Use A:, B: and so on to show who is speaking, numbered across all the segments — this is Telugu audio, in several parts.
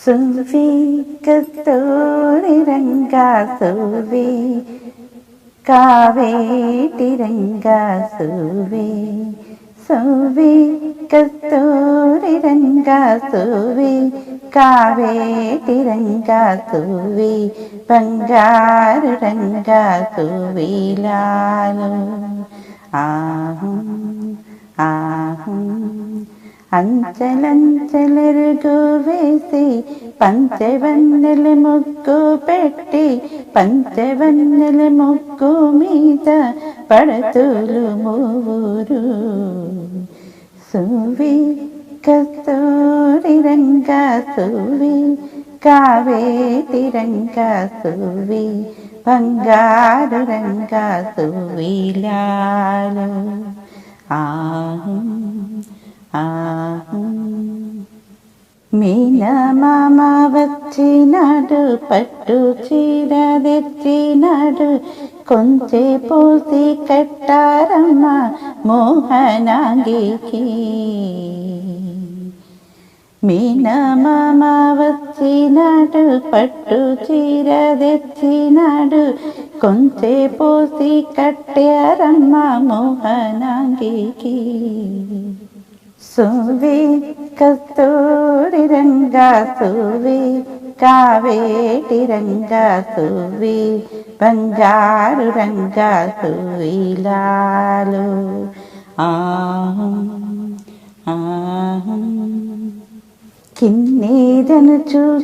A: സുഫീക്കത്തോടിരങ്ക സൂവേ കാവേട്ടിരങ്ക സൂവേ സൂവേ കത്തോരിരങ്ക സൂവേ കാവേട്ടിരങ്ക സൂവേ ബംഗാരുരങ്ക സൂവീലാലും ആഹും ആഹും. അഞ്ചലഞ്ചലരുകുവേസി പഞ്ചവന്നല മുക്കു പെട്ടി പഞ്ചവന്നല മുക്കു മീത പടത്തുലു മൂവൂരു. സുവി കസ്തൂരി രംഗ സുവി കാവേരി രംഗ സുവി ಬಂಗಾರು ರಂಗ ಸುವಿಲಾಲು కావేటి రంగా సువి బంగారు రంగా సువిలాలు ఆహం ఆహం మీన మామ వచ్చినాడు పట్టు చీర తెచ్చినాడు కొంచె పోసి కట్టారమ్మ మోహనాంగికి మీన మామ వచ్చినాడు పట్టు చీర తెచ్చినాడు కొంచె పోసి కట్టారమ్మ మోహనాంగికి సువి కస్తూరి రంగా సువి కావేటి రంగా సువి బంగారు రంగా సువిలాలు. ఆహం ఆహం. కిన్నీదనుచు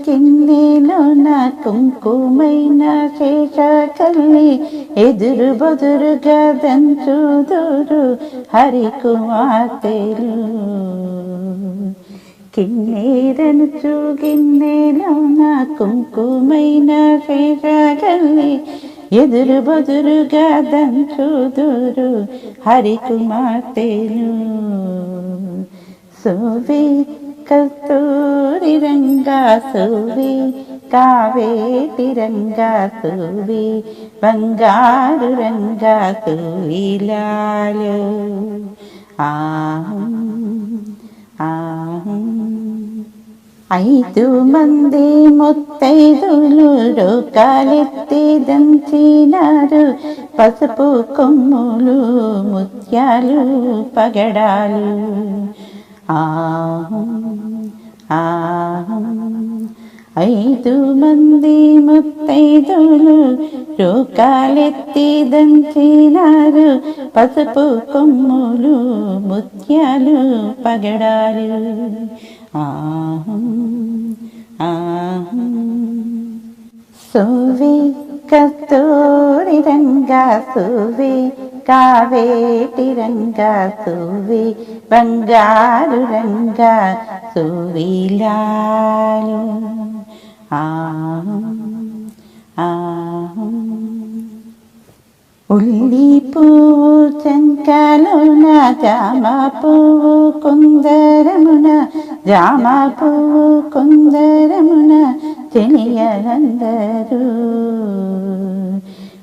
A: నా కుంకుమైన శేషకల్లి ఎదురు బదురుగా దంచుదురు హరికుమార్తెలు. కిన్నీదనుచు నా కుంకుమైన శేషకల్లి ఎదురు బదురుగా దంచుదురు హరికుమార్తెలు. సోవే కస్తూరి రంగా సూవి కావేటి రంగా సూవి బంగారు రంగా సువిలాలు ఆహం ఆహం. ఐదు మంది ముత్తైదులు రోకాలెత్తి దంచినారు పసుపు కొమ్ములు ముత్యాలు పగడాలు. ఆహం ఆహం ఐదు మంది ముత్తైదులు రోకాలెత్తి దంచినారు పసుపు కొమ్ములు ముత్యాలు పగడారు ఆహం ఆహం. సువి కస్తూరి రంగా సువి കാവേട്ടി രംഗ സൂവി ബംഗാരു രംഗ സൂവിലാലു ആഹും ആഹും ഉള്ളി പൂവു ചെങ്കാലുന ജാമ പൂവു കുന്ദരമുന ജാമ പൂവു കുന്ദരമുന ചെളിയരന്തരു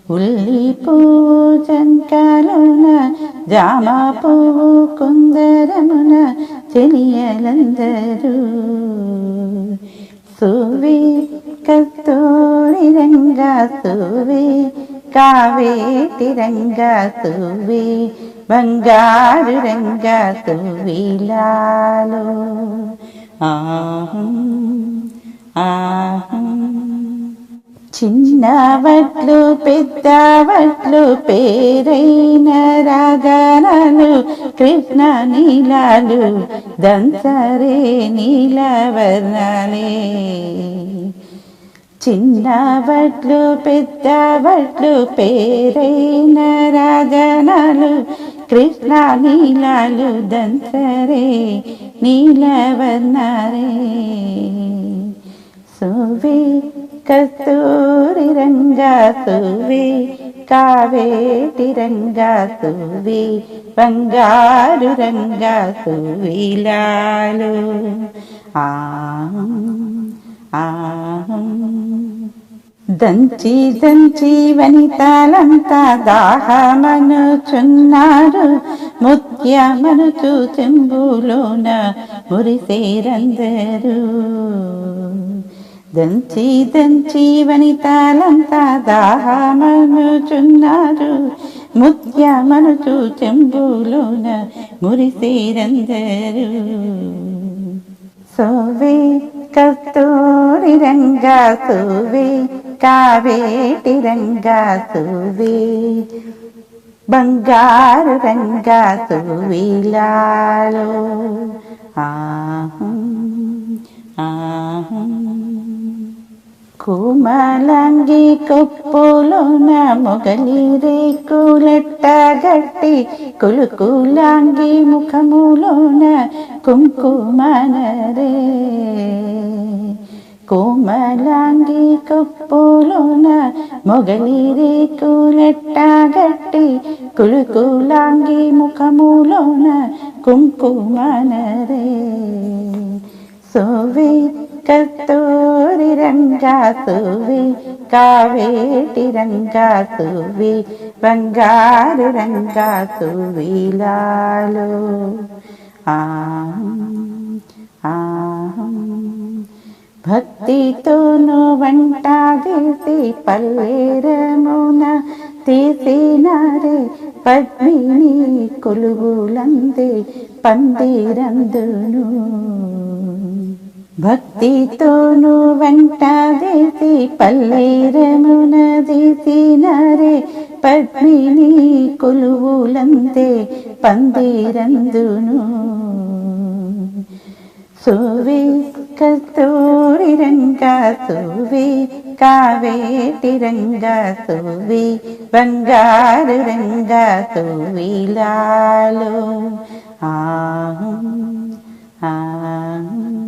A: ഉള്ളി പൂവു చంకాలున జామ పువ్వు కుందరమున తెలియలందరూ సువి కస్తూరి రంగా సువి కావేటి రంగా సువి బంగారు రంగా సువిలాలు ఆహం ఆహం చిన్నవట్లు పెద్దవట్లు పేరైన రాగనలు కృష్ణ నీలాలు దంసరే నీలవర్ణాలే. చిన్నవట్లు పెద్దవట్లు పేరైన రాగనలు కృష్ణ నీలాలు దంసరే నీలవర్ణరే సోవే కస్తూరి రంగా సువి కావేటి రంగా సువి బంగారు రంగా సువిలాలు ఆహం ఆహం. దంచి దంచి వనితాలంతా దాహమనుచున్నారు. ముత్యమనుచు చెంబులోన మురిసేరందరూ. దంచి దంచి వనితాలంతా దాహమనుచున్నారు ముత్యమనుచు చెంబులోన మురిసేరందరూ సోవే కస్తూరి రంగా సోవే కావేటి రంగా సోవే బంగారు రంగా సువిలాలో ఆహం ఆహం కుమలంగి కొప్పులోన మొగలి రేకులెట్ట గట్టి కులుకులాంగి ముఖములోన కుంకుమనరే కోమలాంగి కప్పులోన మొగలి రేకులెట్ట గట్టి కులుకులాంగి ముఖములోన కుంకుమనరే సోవి కస్తూరి రంగా సువి కావేటి రంగా సువి బంగారు రంగా సువిలాలో ఆహం ఆహం. భక్తితోను వంట తీసి పల్లేరమున తీసినారే పద్మిని కొలుగులందే పందిరందును. భక్తితోను వంట తీసి పల్లేరమున తీసినారే పద్మిని కొలువులందే పందిరందును. సువి కస్తూరి రంగా సువి కావేటి రంగా సువి బంగారు రంగా సువి లాలు. ఆహం ఆహం.